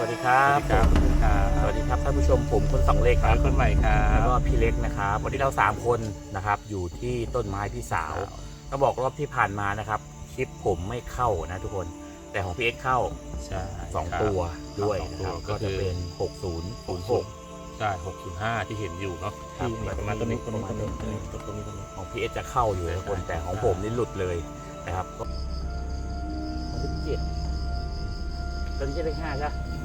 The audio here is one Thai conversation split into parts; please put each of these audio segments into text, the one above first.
สวัสดีครับครับครับ สวัสดีครับท่านผู้ชมผมคนสองเลขคร้ารันบคนใหม่ครัแล้วบก็พี่เล็กนะครับ วันนี้เราสามคนนะครับอยู่ที่ต้นไม้พี่สาวต้องบอกรอบที่ผ่านมานะครับคลิปผมไม่เข้านะทุกคน แต่ของพี่เอ็กเข้าใช่สองครับตัวด้วยสองนะตัควรับก็ก็คือจะเป็น 6006ใช่หกศูนย์ห้าที่เห็นอยู่เนาะครับที่ประมาณต้นนี้ปต้นระนี้มาณต้นนี้ต้นนี้ต้นต้นนี้ต้นนี้ของพี่เอ็กจะเข้าอยู่นะทุกคนใช่แต่ของใช่ผมนี่หลุดเลยนะครับก็ของพี่เจ็ดตอนนี้จะเลขห้าใช่ไหมห้า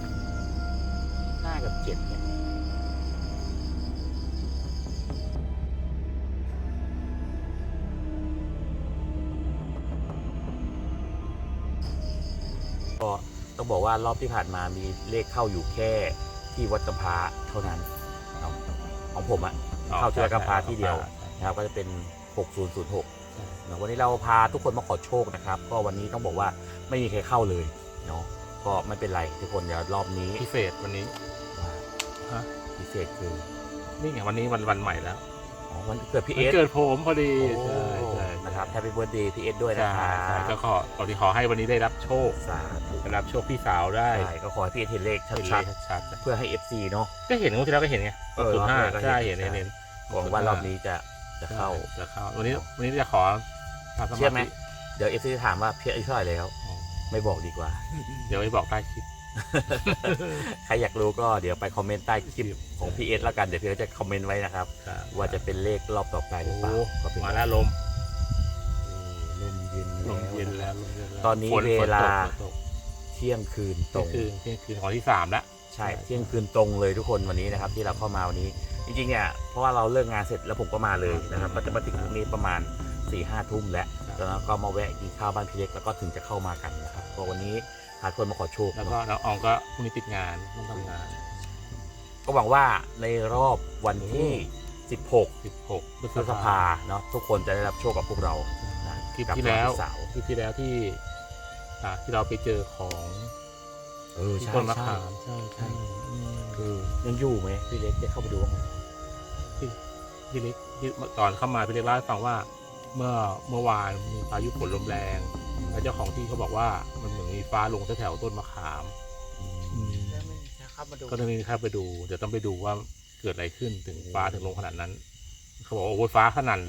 กับเจ็ดเนี่ยก็ต้องบอกว่ารอบที่ผ่านมามีเลขเข้าอยู่แค่ที่วัดกำพร้าเท่านั้นเนาะของผมอะเข้าที่วัดกำพร้าที่เดียวนะครับก็จะเป็น 6006เนอะวันนี้เราพาทุกคนมาขอโชคนะครับ ก็วันนี้ต้องบอกว่าไม่มีใครเข้าเลยเนาะก็ไม่เป็นไรทุกคนเดี๋ยวรอบนี้พิเศษวันนี้ว่า ฮะพิเศษคือ นี่ไงวันนี้วันวันใหม่แล้วอ๋อวันเกิดพี่วัเอนสเกิดผมพอดีโอ้ใช่ใช่นะครับแฮปปี้เบิร์ดเดย์พี่เอสด้วยนะใช่ครัใช่ก็บขอตอนที่ขอให้วันนี้ได้รับโชคสาธุได้รับโชคพี่สาวได้ใช่ก็ขอให้พี่เอสเห็นเลขเห็นชัเลดขชัดๆเพื่อให้ FC เนาะๆก็เห็นงวดที่แล้วก็เห็นไงเออศูนย์ห้ารอบแรกก็เห็น ใช่เห็นใช่เห็นเห็นหวังว่ารอบนี้จะจะเข้าจะเข้าวันนี้วันนี้จะขอทำสมาธิเชื่อไหมเดี๋ยวเอฟซีถามว่าพี่อายุเท่าไหร่แล้วอ๋อไม่บอกดีกว่า เดี๋ยวไปบอกใต้คลิป ใครอยากรู้ก็เดี๋ยวไปคอมเมนต์ใต้คลิปของพี่เอสแล้วกันเดี๋ยวพี่เอสจะคอมเมนต์ไว้นะครับ ว่าจะเป็นเลขรอบต่อไปหรือเปล่าโอ้ก็เป็นมาแล้วลมลมเย็นลมเย็นแล้วแล้วลมเย็นแล้วตอนนี้ฝฝเวลาฝนตกเที่ยงคืนตตรกงเที่ยงคืนเที่ยงคืนของที่สามแล้วใช่เที่ยงคืนตรงเลยทุกคนวันนี้นะครับ ที่เราเข้ามาวันนี้ จริงๆเนี่ยเพราะว่าเราเลิกงานเสร็จแล้วผมก็มาเลยนะครับก็จะมาถึงตรงนี้ประมาณ4ี่ห้าทุ่มแล้วแล้วก็มาแวะกินข้าวบ้านพี่เล็กแล้วก็ถึงจะเข้ามากันนะครับก็วันนี้ หาคนมาขอโชคแล้วเนก็อะน้องอองก็พรุ่งนี้ติดงานต้องทำงาน ก็หวังว่าในรอบวันที่ 16สิบหกพฤพฤษภาเนาะทุกคนจะได้รับโชคกับพวกเรานะคลิปกับที่แล้วนเสาร์คลิปที่แล้วที่อ่าที่เราไปเจอของเออที่ใช่ต้นมะใช่ขามใช่ใช่อืมคือยังอยู่ไหมพี่เล็กได้เข้าไปดูบ้างไหมพี่เล็กที่ตอนเข้ามาพี่เล็กเล่าให้ฟังว่า เมื่อเมื่อวานมีพายุฝนลมแรง แล้วเจ้าของที่เขาบอกว่ามันเหมือนมีฟ้าลงแถวๆต้นมะขามแล้วมันจะเข้ามาดูก็ต้องมีเข้าไปดูเดี๋ยวต้องไปดูว่าเกิดอะไรขึ้นถึงฟ้าถึงลงขนาดนั้น เขาบอกว่าโอ้ยฟ้าขนาด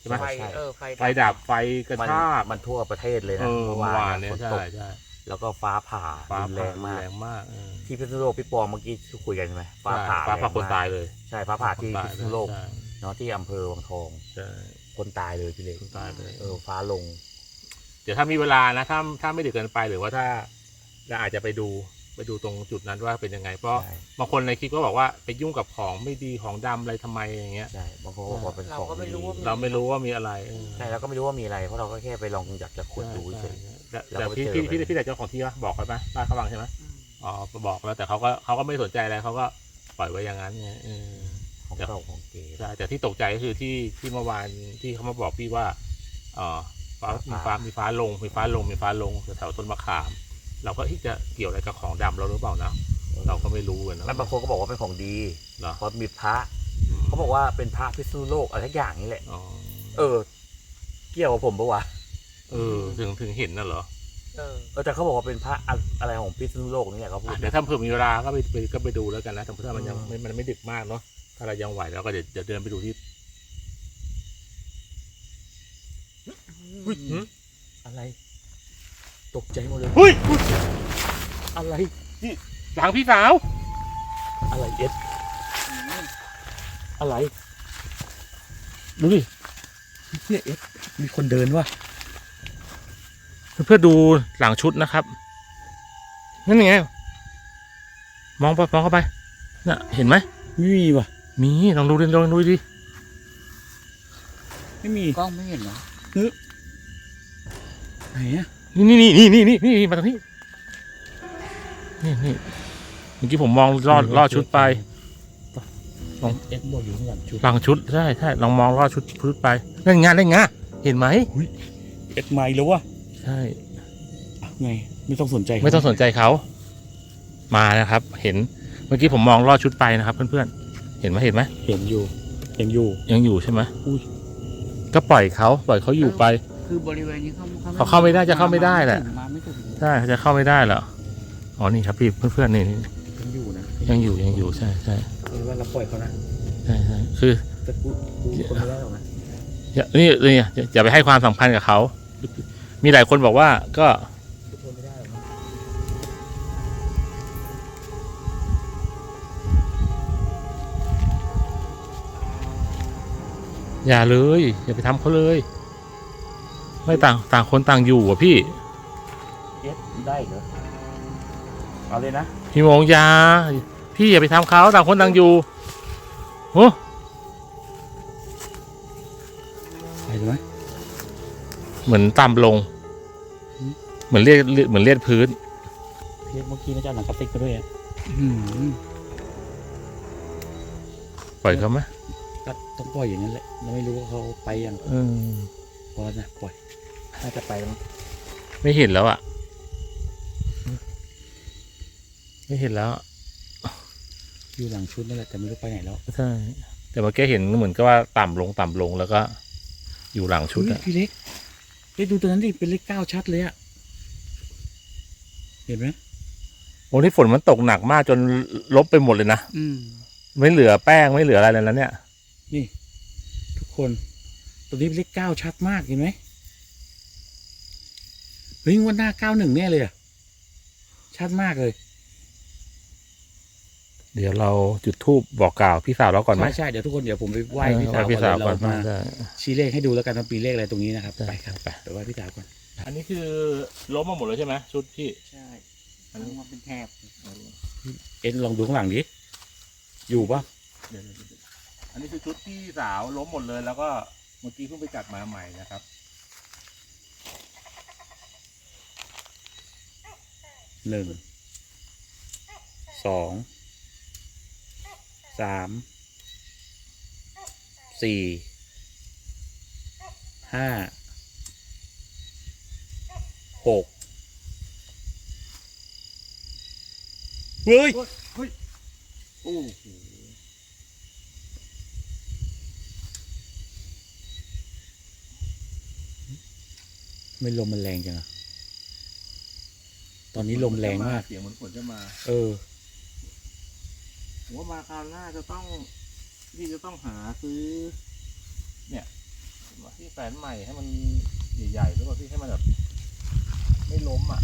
ใช่ไหมไฟเออไฟไฟดับไฟกระมันชากมันทั่วประเทศเลยเอนะอเมื่อเมื่อวาวานนเนี่ยฝนใช่ตกใช่แล้วก็ฟ้าผ่าฟ้ารุนแรงมาก แรงมากเออ ที่พิษณุโลกพี่ปองเมื่อกี้ที่คุยกันใช่ไหมฟ้าผ่าฟ้าผ่าแรงคนมกตายเลย ใช่ฟ้าผ่าที่คนตายพิษณุโลกใช่เนาะที่อำเภอวังทอง ใช่ คนตายเลยพี่เล็กคนตายเลยเออฟ้าลง เดี๋ยวถ้ามีเวลานะถ้าถ้าไม่ดึกเกินไปหรือว่าถ้าเราอาจจะไปดูไปดูตรงจุดนั้นว่าเป็นยังไง เพราะใช่บางคนในคลิปก็บอกว่าไปยุ่งกับของไม่ดีของดำอะไรทำไมอย่างเงี้ยใช่บางคนก็บอกว่าเป็นเราของก็ไม่รู้ว่าดีเราไม่รู้ว่ามีอะไรเออใช่แล้วก็ไม่รู้ว่ามีอะไรเพราะเราก็แค่ไปลองอยากจะขุดดูเฉใช่ยใช่แต่แล้วแต่ก็พี่เจอพี่ไปพี่พี่แต่เจ้าของที่วะบอกเขาไหมบ้านเขาวังใช่ไหมอืมอ๋อบอกแล้วแต่เขาก็เขาก็ไม่สนใจอะไรเขาก็ปล่อยไว้อย่างนั้นไงเออ ของเก่าของเก๋ใช่แต่ที่ตกใจก็คือที่ที่เมื่อวานที่เขามาบอกพี่ว่าเออฟ้ามีฟ้ามีฟ้าลงมีฟ้าลงมีฟ้าลงแถวๆต้นมะขาม เราก็เอ๊ะจะเกี่ยวอะไรกับของดำเราหรือเปล่านะเราก็ไม่รู้อะเนอะแล้วบางคนก็บอกว่าเป็นของดีเหรอเพราะมีพระเขาบอกว่าเป็นพระพิษณุโลกอะไรทักอย่างนี่แหละอ๋อเออ เกี่ยวกับผมปะวะเออถึงถึงเห็นน่ะเหรอเออเออแต่เขาบอกว่าเป็นพระอะอะไรของพิษณุโลกนี่แหละเขาพูดอะเดี๋ยวถ้าเผื่อมีเวลาก็ไปไปก็ไปดูแล้วกันนะแต่ถ้ามันยังไม่มันไม่ดึกมากเนาะ ถ้าเรายังไหวแล้วก็เดี๋ยวเดี๋ยวเดินไปดูที่อุ๊ยอะไร ตกใจหมดเลย เฮ้ยอะไร หลังพี่สาว อะไรเอสอะไร ดูดิเนี่ยเอสมีคนเดินวะเพื่อดูหลังชุดนะครับ นั่นไง มองไปมองเข้าไป น่ะ เห็นไหม ไม่มีวะ มีลองดูดิลองดูดิไม่มีกล้องไม่เห็นเหรอไหนอะนี่นี่นี่นี่นี่นี่นี่มาตรงนี้นี่นี่เมื่อกี้ผมมองลอดลอดชุดไปเอสบอกอยู่ข้างหลังชุดหลังชุดใช่ใช่ลองมองลอดชุดชุดไปนั่นไงนั่นไงเห็นไหมเอสไม่แล้ววะใช่ อะไง ไม่ต้องสนใจไม่ต้องสนใจเขามานะครับ เห็นเมื่อกี้ผมมองลอดชุดไปนะครับ เพื่อนๆ เห็นไหมเห็นไหมเห็นอยู่ เห็นอยู่ ยังอยู่ใช่ไหมอุ้ย ก็ปล่อยเขาปล่อยเขาอยู่ไป คือบริเวณนี้เขาเขาเข้าไม่ได้จะเข้าไม่ได้แหละ มาไม่ถึงใช่เขาจะเข้าไม่ได้เหรออ๋อนี่ครับพี่เพื่อนๆนี่นี่ยังอยู่นะยังอยู่ยังอยู่ใช่ใช่เรียกว่าเราปล่อยเขานะใช่ใช่คือแต่กูกูคนไม่ได้หรอกนะอย่านี่นี่อย่าอย่าไปให้ความสำคัญกับเขา มีหลายคนบอกว่าก็ อย่าเลย อย่าไปทำเขาเลย ไม่ต่างต่างคนต่างอยู่อะพี่เอ็ดได้เหรอเอาเลยนะพี่โมงอยาพี่อย่าไปทำเขาต่างคนต่างอยู่โอ้ไปเลยไหมเหมือนต่ำลง เหมือนเลียดเหมือนเลียดพื้นเรียกเมื่อกี้นะเจ้าหนังกระติกมาด้วยอะปล่อยเขาไหม ก็ต้องปล่อยอย่างนั้นแหละ เราไม่รู้ว่าเขาไปยังเออพอนะปล่อย น่าจะไปแล้วมั้งไม่เห็นแล้วอะ ไม่เห็นแล้วอะอยู่หลังชุดนั่นแหละแต่ไม่รู้ไปไหนแล้วใช่ แต่เมื่อกี้เห็นเหมือนกับว่าต่ำลงต่ำลงแล้วก็ อยู่หลังชุดเฮ้ยอะพี่เล็กเล็กดูตัวนั้นดิเป็นเลขเก้าชัดเลยอะเห็นไหมโอ้ที่ฝนมันตกหนักมากจนลบไปหมดเลยนะ อืม ไม่เหลือแป้งไม่เหลืออะไรเลยนะเนี่ย นี่ ทุกคนตัวนี้เป็นเลขเก้าชัดมากเห็นไหมเฮ้ยงวันหน้าเก้าหนึ่งแน่เลยอะชัดมากเลย เดี๋ยวเราจุดทูบบอกกล่าวพี่สาวเราก่อนไหมใช่ใช่เดี๋ยวทุกคนเดี๋ยวผมไปไหว้เออพี่สาวไหว้พี่สาวก่อนก่อนเดี๋ยวเรามาใช่ชี้เลขให้ดูแล้วกันว่าปีเลขอะไรตรงนี้นะครับใช่ไปครับไปไปไหว้พี่สาวก่อน อันนี้คือล้มมาหมดเลยใช่ไหมชุดพี่ใช่มันมาเป็นแถบเอ็นลองดูข้างหลังดิอยู่ปะเดี๋ยวอั นนี้คือชุดพี่สาวล้มหมดเลย แล้วก็เมื่อกี้เพิ่งไปจัดมาใหม่นะครับหนึ่งสองสามสี่ห้าหกเฮ้ยโอ้โห ไม่ลมมันแรงจังอะตอนนี้ลมแรงมาก เสียงเหมือนฝนจะมา เออผมว่ามาคราวหน้าจะต้องพี่จะต้องหาซื้อ เนี่ยที่แฟนใหม่ให้มันใหญ่ๆแล้วก็ที่ให้มันแบบไม่ล้มอะ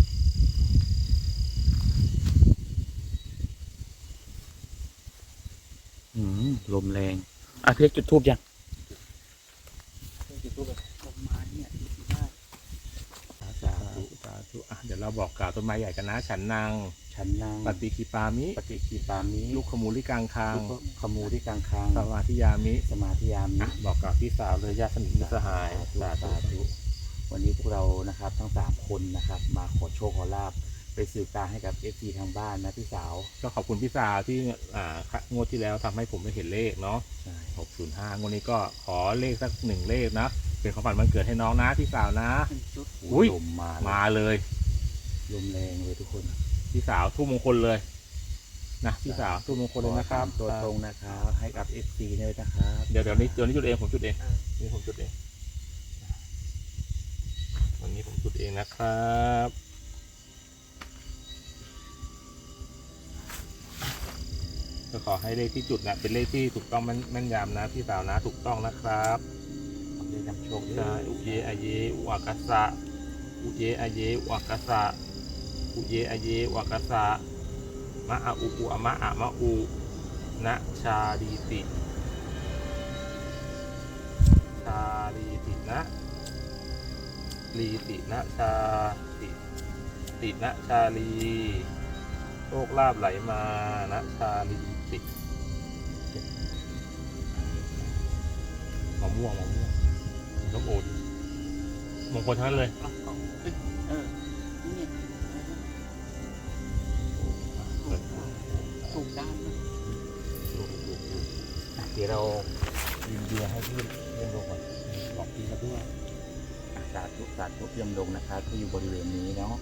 อืมลมแรง อะพี่เล็กจุดทูบยัง จุดทูบเลย ลงมาเนี่ยได้ สาธุสาธุอะเดี๋ยวเรา บอกกล่าวต้นไม้ใหญ่กันนะ ฉันนางฉันนางปฏิคีปามิ ปฏิคีปามิลูกขมูลิกังคางลูกขมูที่กลางคางสมาธิยามิ สมาธิยามิอะบอกกล่าวพี่สาวเลยญาติสนิทมิตรสหายสาธุวันนี้พวกเรานะครับทั้งสามคนนะครับ มาขอโชคขอลาบไปสื่อการให้กับเอฟซีทางบ้านนะพี่สาว ก็ขอบคุณพี่สาวที่อ่างวดที่แล้วทำให้ผมได้เห็นเลขเนาะใช่605งวดนี้ก็ขอเลขสักหนึ่งเลขนะ เป็นของฝันวันเกิดให้น้องนะพี่สาวนะเป็นชุดอุ้ยลมมามาเลย ลมแรงเลยทุกคนพี่สาวทุ่มมงคลเลยนะพี่สาวทุ่มมงคลเลยนะครับตัวตรงนะครับ ให้กับเอฟซีเลยนะครับเดี๋ยวเดี๋ยวนี้เดี๋ยวนี้จุดเองผมจุดเองเออนี่ผมจุดเองวันนี้ผมจุดเองนะครับก็ขอให้เลขที่จุดนะเป็นเลขที่ถูกต้องแม่นแม่นยำนะพี่สาวนะถูกต้องนะครับเรียนนำโชคใช่อุเยอาเยอุวากาสะอุเยอาเยอุวากาสะ อุเยอเยวากาสะมะอะอุอุอะมะอะมะอุนะชาดีติชาลีตินะลีตินะชาติตินะชาลีโชคลาภไหลมานะชาลีติมะม่วงมะม่วงน้ำโอดมงคลทั้งนั้นเลยเออ เรายินเบียร์ให้พี่เยี่ยมลงก่อนบอกพี่เขาด้วยสาธุสาธุเยี่ยมลงนะครับที่อยู่บริเวณนี้เนาะ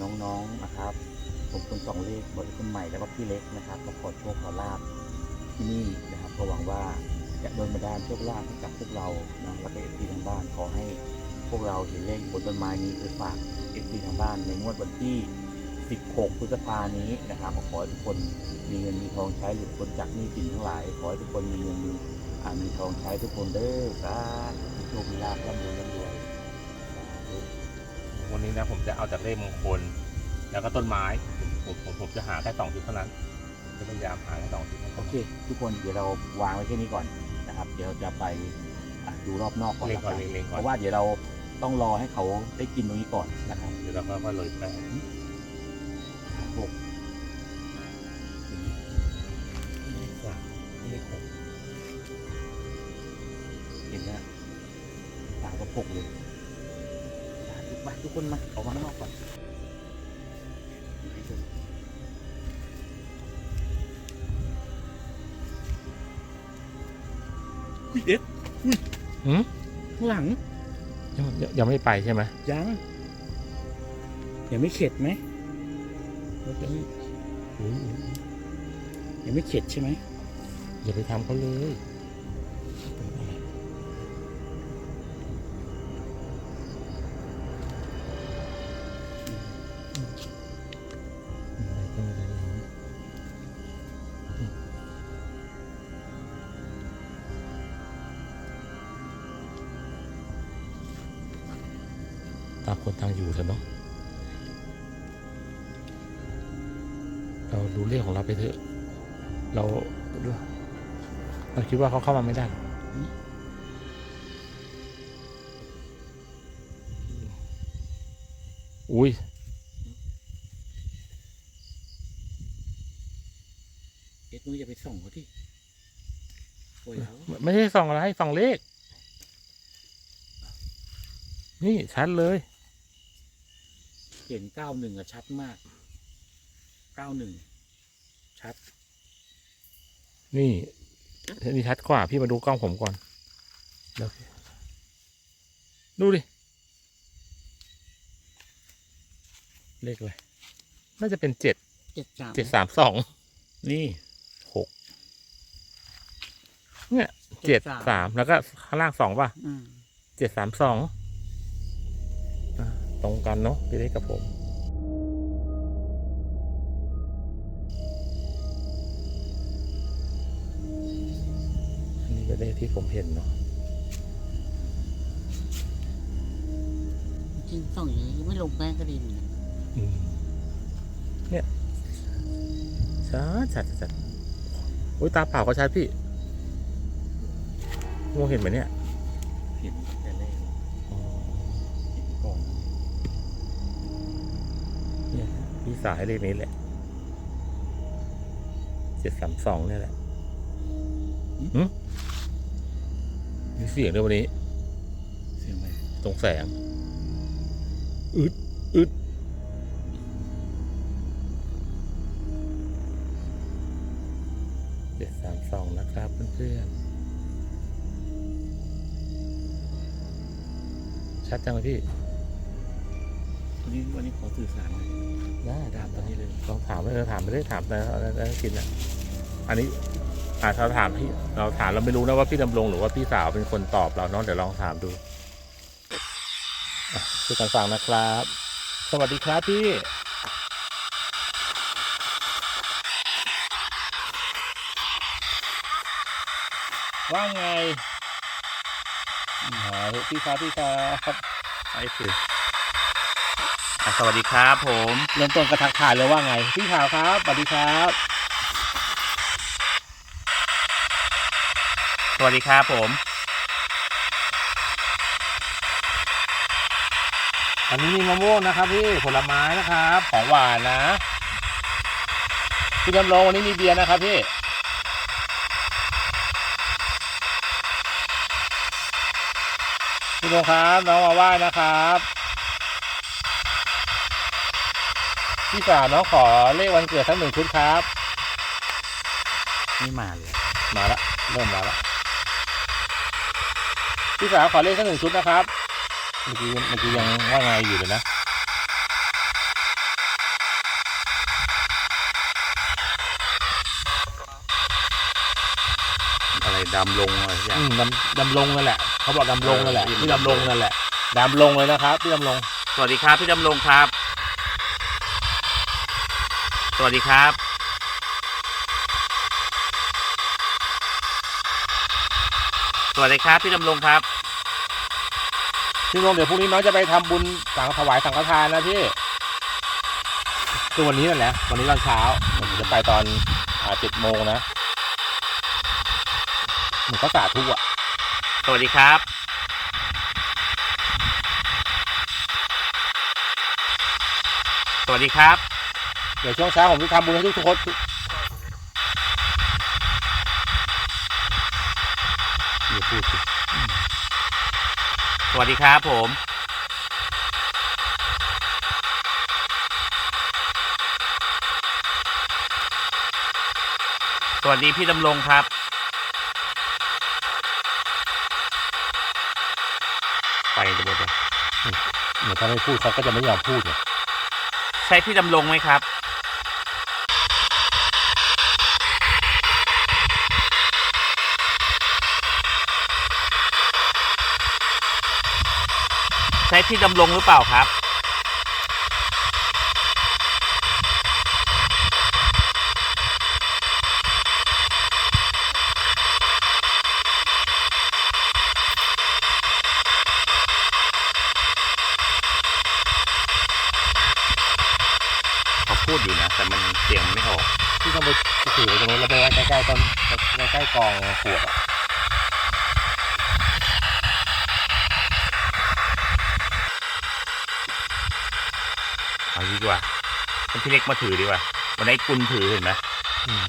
น้องๆนะครับผมคนสองเลขบริคนใหม่แล้วก็พี่เล็กนะครับมาขอโชคขอลาบที่นี่นะครับก็หวังว่าจะโดนบันดาลโชคลาภให้กับพวกเรานะแล้วก็เอฟซีทางบ้านขอให้พวกเราเห็นเลขบนต้นไม้นี้ไปฝากเอฟซีทางบ้านในงวดวันที่ 16 พฤษภานี้นะครับขอให้ทุกคนมีเงินมีทองใช้หลุดพ้นจากหนี้สินทั้งหลาย ขอให้ทุกคนมีเงินมีอ่ามีทองใช้ทุกคนเด้อสาธุมีโชคมีลาภร่ำรวยร่ำรวยสาธุวันนี้นะผมจะเอาจากเลขมงคล แล้วก็ต้นไม้ผมผมผมจะหาแค่สองจุดเท่านั้นจะพยายามหาแค่สองจุดโอเค ทุกคนเดี๋ยวเราวางไว้แค่นี้ก่อนนะครับ เดี๋ยวจะไปอะดูรอบนอกก่อนเล็งละก่อนกันเล็งๆเพก่อนราะว่าเดี๋ยวเราต้องรอให้เขาได้กินตรงนี้ก่อนนะครับเดี๋ยวเราก็ค่อยเลยไป ไม่ไปใช่ไหมยังยังไม่เข็ดไหมยังอุ๊ยยังไม่เข็ดใช่ไหมอย่าไปทำเขาเลย ดว่าเขาเข้ามาไม่ได้หรอกอุ้ยเอ็ดมึงอย่าไปส่องเขาที่โอ้ยเขาไม่ไม่ใช่ส่องอะไรส่องเลข นี่ชัดเลย เห็นเก้าหนึ่งอะชัดมากเก้าหนึ่งชัด นี่ นี่ชัดกว่าพี่มาดูกล้องผมก่อนเดี๋ยวดูดิ เลขอะไรน่าจะเป็นเจ็ดเจ็ดสามเจ็ดสามสองนี่หกเนี่ยเจ็ดสามแล้วก็ข้างล่างสองป่ะอืมเจ็ดสามสองตรงกันเนาะพี่เล็กกับผม เป็นเลขที่ผมเห็นเนาะจริงส่องอย่างนี้ไม่ลงแป้งก็ดีเหมือนกันอืมเนี่ยชัดชัดชัดโอ้ยตาเปล่าก็ชัดพี่มองเห็นไหมเนี่ย เห็นตั้งแต่แรกเห็นก่อนเนี่ยพี่สายเลขนี้แหละเจ็ดสามสองเนี่ยแหละหึมี เสียงด้วยวันนี้ เสียงอะไรตรงแสง อึดอึดเจ็ดสามสองนะครับเพื่อนๆ ชัดจังเลยพี่วันนี้วันนี้ขอสื่อสารหน่อยได้ถามตอนนี้เลยลองถามไม่ได้ถามไม่ได้ถามนะอะไรอะไรกินอะ อันนี้ อาจจะเราถามพี่เราถามเราไม่รู้นะว่าพี่ดำรงหรือว่าพี่สาวเป็นคนตอบเราเนาะเดี๋ยวลองถามดูอะช่วยกันฟังนะครับ สวัสดีครับพี่ ว่าไงอ๋อพี่ครับพี่ครับไอ้คืออะสวัสดีครับผม เริ่มต้นกระทักทายเลยว่าไง พี่ขาวครับสวัสดีครับ สวัสดีครับผมอันนี้มีมะม่วงนะครับพี่ผลไม้นะครับของหวานนะพี่ดำรงวันนี้มีเบียร์นะครับพี่พี่ดำรงครับน้องมาไหว้นะครับพี่สาวน้องขอเลขวันเกิดทั้งหนึ่งชุดครับไม่มาเลย มาละเริ่มมาละ พี่สาวขอเลขสักหนึ่งชุดนะครับ เมื่อกี้เมื่อกี้ยังว่าไงอยู่เลยนะอะไรดำลงอะไรอย่างอืมดำดำลงนั่นแหละ เขาบอกดำลงนั่นแหละเออพี่ดำลงนั่นแหละดำลงเลยนะครับพี่ดำลง สวัสดีครับพี่ดำรงครับ สวัสดีครับ สวัสดีครับพี่ดำรงครับ พี่ลงเดี๋ยวพรุ่งนี้น้องจะไปทำบุญสังถวายสังฆทานนะพี่คือวันนี้นั่นแหละวันนี้ตอนเช้าผมจะไปตอนอ่าเจ็ดโมงนะหนูก็สาธุอะ สวัสดีครับสวัสดีครับ เดี๋ยวช่วงเช้าผมจะทำบุญให้ทุกคน พูดสิสวัสดีครับผมสวัสดีพี่ดำรงครับ ไปจะหมดเลยเหมือนถ้าไม่พูดเขาก็จะไม่ยอมพูดเนี่ยใช่พี่ดำรงไหมครับ ใช่พี่ดำรงหรือเปล่าครับ เขาพูดอยู่นะ แต่มันเสียงไม่ออก ที่ต้องไปถือตรงนู้นแล้วไปไว้ใกล้ๆต้นใกล้ๆกองขวดอะ ให้พี่เล็กมาถือดีกว่าวันนี้กุลถือเห็นไหมอืม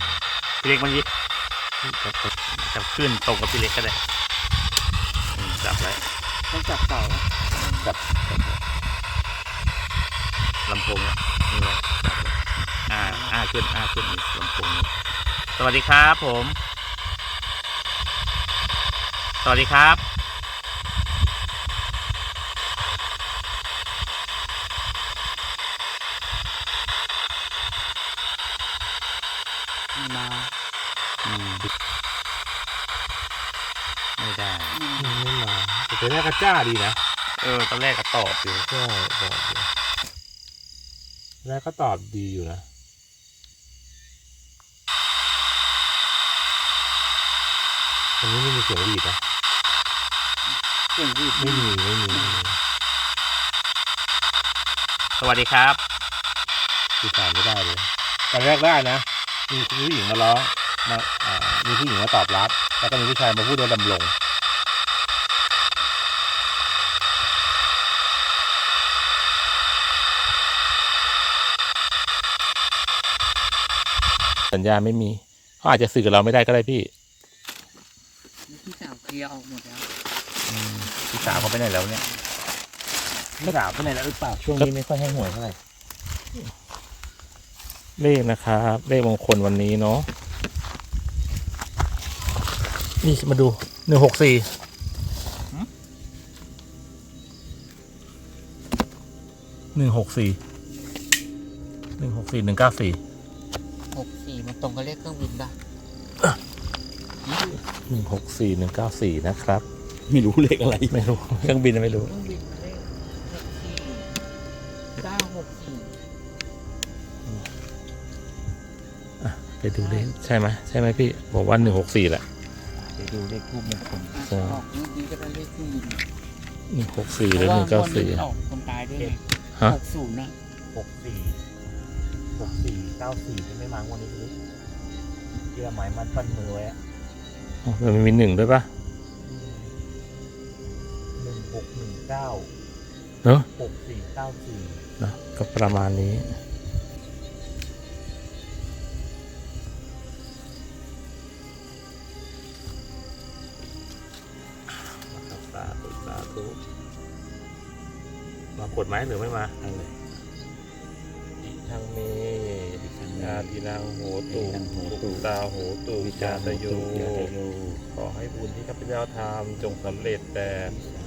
พี่เล็กมันยิบจับขึ้นตรงกับพี่เล็กก็ได้อืมจับไว้ต้องจับเต่าลำโพงเนี่ยนี่ไว้จับไว้อ่าอ่าขึ้นอ่าขึ้นนี่ลำโพงนี่สวัสดีครับผม สวัสดีครับ แต่ตัวแรกก็จ้าดีนะ เออตอนแรกก็ตอบอยู่ใช่บอกอยู่แล้วก็ตอบดีอยู่นะ อันนี้ไม่มีเสียงดีดนะ เสียงรีบไม่มีไม่มีไม่มี สวัสดีครับสื่อสารไม่ได้เลยตอนแรกได้นะ มีผู้หญิงมาร้องมาอ่ามีผู้หญิงมาตอบรับ แล้วก็มีผู้ชายมาพูดโดยดำรง สัญญาณไม่มีเขาอาจจะสื่อกับเราไม่ได้ก็ได้พี่พี่สาวเคลียร์ออกหมดแล้วอืมพี่สาวเขาไปไหนแล้วเนี่ยพี่สาวไปไหนแล้วหรือเปล่าช่วงนี้ไม่ค่อยให้หวยเท่าไหร่เลขนะครับเลขมงคลวันนี้เนาะนี่มาดูหนึ่งหกสี่หนึ่งหกสี่หนึ่งหกสี่หนึ่งเก้าสี่หกสี่มัน ตรงกับเลขเครื่องบินป่ะหนึ่งหกสี่หนึ่งเก้าสี่นะครับ ไม่รู้เลขอะไร ไม่รู้ เครื่องบินไม่รู้ เครื่องบินเลขหกสี่เก้าหกสี่ไปดูเลขใช่ไหมใช่ไหมพี่ บอกว่าหนึ่งหกสี่แหละไปดูเลขทูบมงคลใช่ออกนี่ดีก็ได้เลขเครื่องบินหนึ่งหกสี่หรือหนึ่งเก้าสี่ออกคนตายด้วยไงฮะหกศูนย์นะหกสี่หกสี่เก้าสี่ที่ไม่มางวันนี้เลย ที่เราหมายมันปั้นมือไว้อะมันมีหนึ่งด้วยปะหนึ่งหกหนึ่งเก้าเนอะหกสี่เก้าสี่นะก็ประมาณนี้นะครับสาธุสาธุมากดไหมหรือไม่มาอะไร ตินังโหตุอิทังโหตุตุตาโหตุวิจาจาตตโยโยโย ขอให้บุญที่ข้าพเจ้าทำจงสำเร็จแต่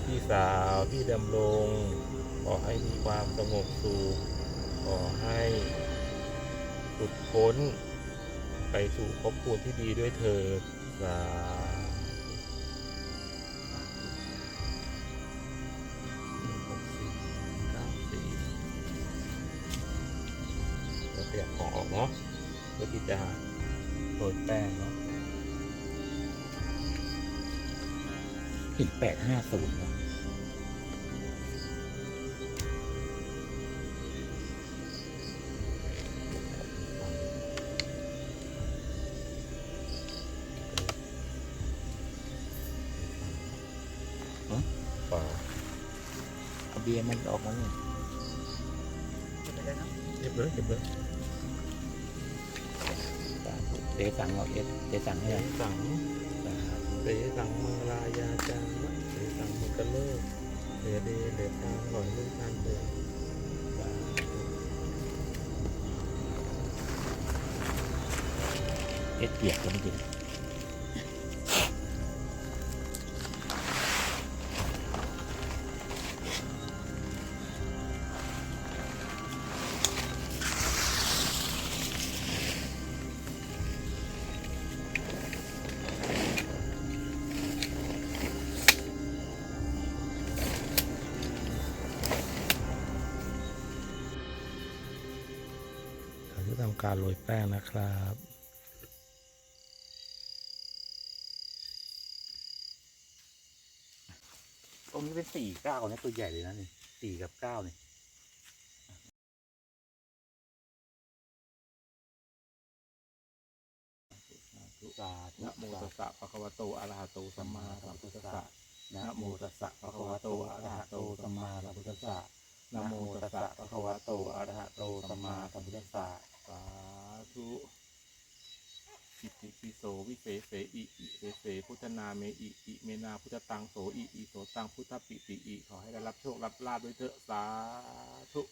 พี่สาวพี่ดำรงขอให้มีความสงบสุขขอให้หลุดพ้น ไปสู่ภพภูมิที่ดีด้วยเถิดสาธุหนึ่งหกสี่เก้าสี่ขยับของออกเนาะ เพื่อที่จะโรยแป้งเนาะเห็นแปดห้าศูนย์ะเปล่าเอาเบียร์มันออกมาเลยจะไปได้เนาะเก็บเลยเก็บเลยสาธุ เสสังออกเอสเสสังให้เตเราสังเสสังมังลายาจามะเสสังมังกะเลิกเดเดเดตาหล่อยลูกทานเดือเอสเกียกก็ไม่จริง ทำการโรยแป้งนะครับ ตรงนี้เป็นสี่เก้านะตัวใหญ่เลยนะนี่สี่กับเก้านี่สาธุนะโมตัสสะภะคะวะโตอะระหะโตสัมมาสัมพุทธัสสะนะโมตัสสะภะคะวะโตอะระหะโตสัมมาสัมพุทธัสสะนะโมตัสสะภะคะวะโตอะระหะโตสัมมาสัมพุทธัสสะ สาธุอิติปิโสวิเศษเสอิอิเสเสพุทธนาเมอิอิเมนาพุทธตังโสอิอิโสตังพุทธปิติอิขอให้ได้รับโชครับลาบด้วยเถอะสาธุ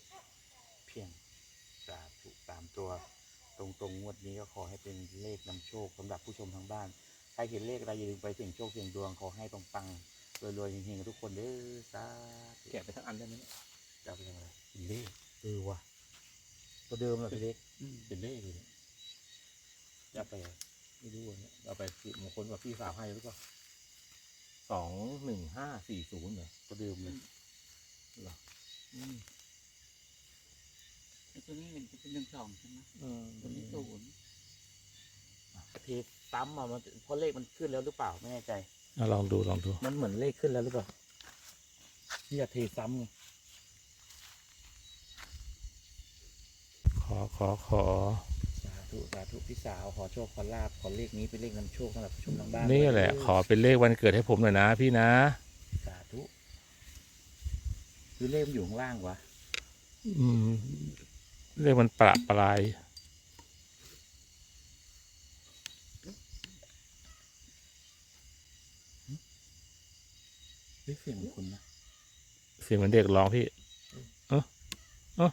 เพียงสาธุสามตัว ตรงตรงๆงวดนี้ก็ขอให้เป็นเลขนำโชคสำหรับผู้ชมทางบ้านใครเห็นเลขอะไรอย่าลืมไปเสี่ยงโชคเสี่ยงดวงขอให้ปังๆรวยๆเฮงๆกันทุกคนเด้อสาธุแกะไปทั้งอันได้ไหมเนี่ยจะเอาไปทำอะไรเป็นเลขเออว่ะ ตัวเดิมเหรอพี่เล็กเป็นเลขเลยเนี่ยจะเอาไปอะไรไม่รู้อะเนี่ยเอาไปสิมงคลกับพี่สาวให้หรือเปล่าสองหนึ่งห้าสี่ศูนย์เหรอตัวเดิมเลยเหรออืมไอ้ตัวนี้มันจะเป็นหนึ่งสองใช่ไหมเออตัวนี้ศูนย์เทซ้ำอะมันเพราะเลขมันขึ้นแล้วหรือเปล่าไม่แน่ใจ อะลองดูลองดู มันเหมือนเลขขึ้นแล้วหรือเปล่าที่จะเทซ้ำไง อขอขอ สาธุสาธุพี่สาวขอโชคขอลาบขอเลขนี้เป็นเลขนำโชคสำหรับผู้ชมทางบ้านนี่แหละ ขอเป็นเลขวันเกิดให้ผมหน่อยนะพี่นะ สาธุคือเลขมันอยู่ข้างล่างวะอืม เลขมันประปราย เฮ้ยเสียงของคุณนะ เสียงเหมือนเด็กร้องพี่ เออเออ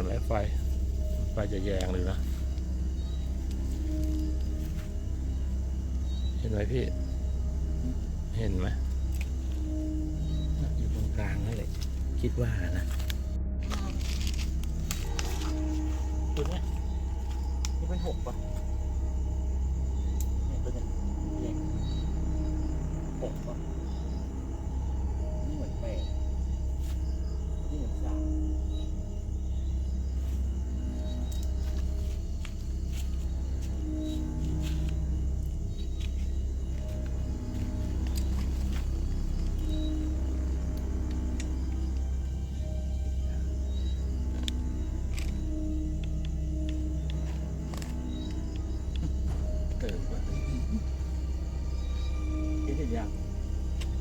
เปิดไลฟ์ไฟ ไฟจะแยงเลยนะ เห็นไหมพี่ เห็นไหมอยู่ตรงกลางนั่นแหละ คิดว่านะตัวเนี้ยนี่เป็นหกปะ ยัง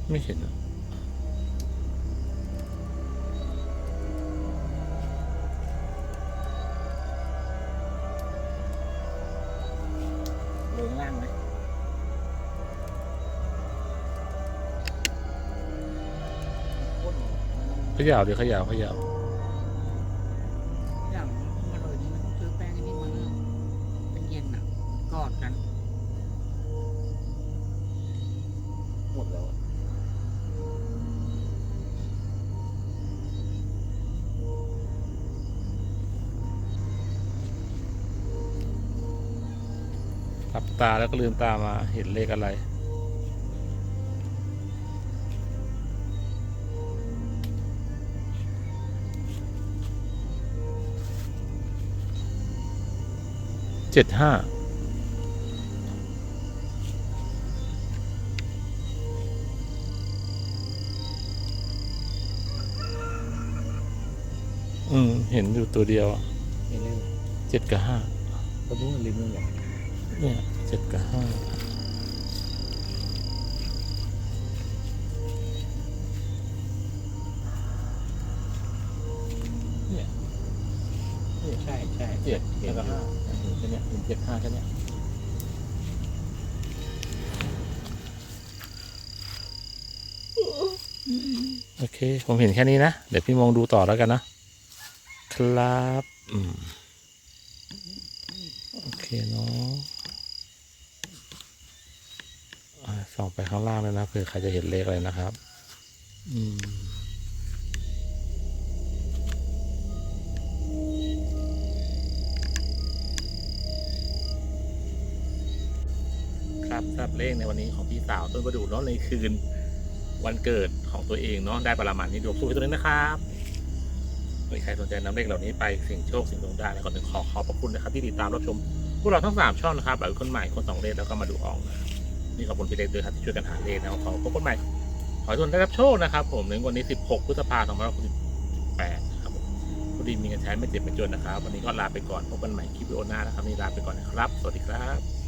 ไม่เห็นอะลงล่างไหมเขย่าเดี๋ยวเขย่าเขย่าอ ตาแล้วก็ลืมตามาเห็นเลขอะไร เจ็ดห้าอืม เห็นอยู่ตัวเดียวอะไม่เล่นเจ็ดกับห้า ก็รู้ว่าลืมเรื่องอะไรเนี่ย เจ็ดกับห้าเนี่ยใช่ใช่เจ็ดเห็นแล้วอก็ยู่ห้าเห็นแค่เนี้ยเห็นเจ็ดห้าแค่เนี้ยโอเค ผมเห็นแค่นี้นะ เดี๋ยวพี่มองดูต่อแล้วกันนะ ครับ อืม โอเคเนาะอ่า ส่องไปข้างล่างเลยนะเผื่อใครจะเห็นเลขอะไรนะครับ อืมครับสำหรับเลขในวันนี้ของพี่สาวต้นประดู่เนาะในคืนวันเกิดของตัวเองเนาะได้ประมาณนี้ดวงสู้ให้ตัวนี้นะครับมีใครสนใจนำเลขเหล่านี้ไปเสี่ยงโชคเสี่ยงดวงได้แล้วก่อนถึงขอขอบพระคุณนะครับที่ติดตามรับชมพวกเราทั้งสามช่องนะครับหลายคนใหม่คนสองเลขแล้วก็มาดูอองนะครับ นี่ขอบคุณพี่เล็กด้วยครับที่ช่วยกันหาเลขนะครับขอพบกันใหม่ขอทุนได้รับโชคนะครับ ผมในวันนี้ 16 พฤษภาคม2568ครับผมพอดีมีเงินใช้ไม่เจ็บไม่จนนะครับ วันนี้ก็ลาไปก่อนพบกันใหม่คลิปวิดีโอหน้านะครับนี่ลาไปก่อนนะครับ สวัสดีครับ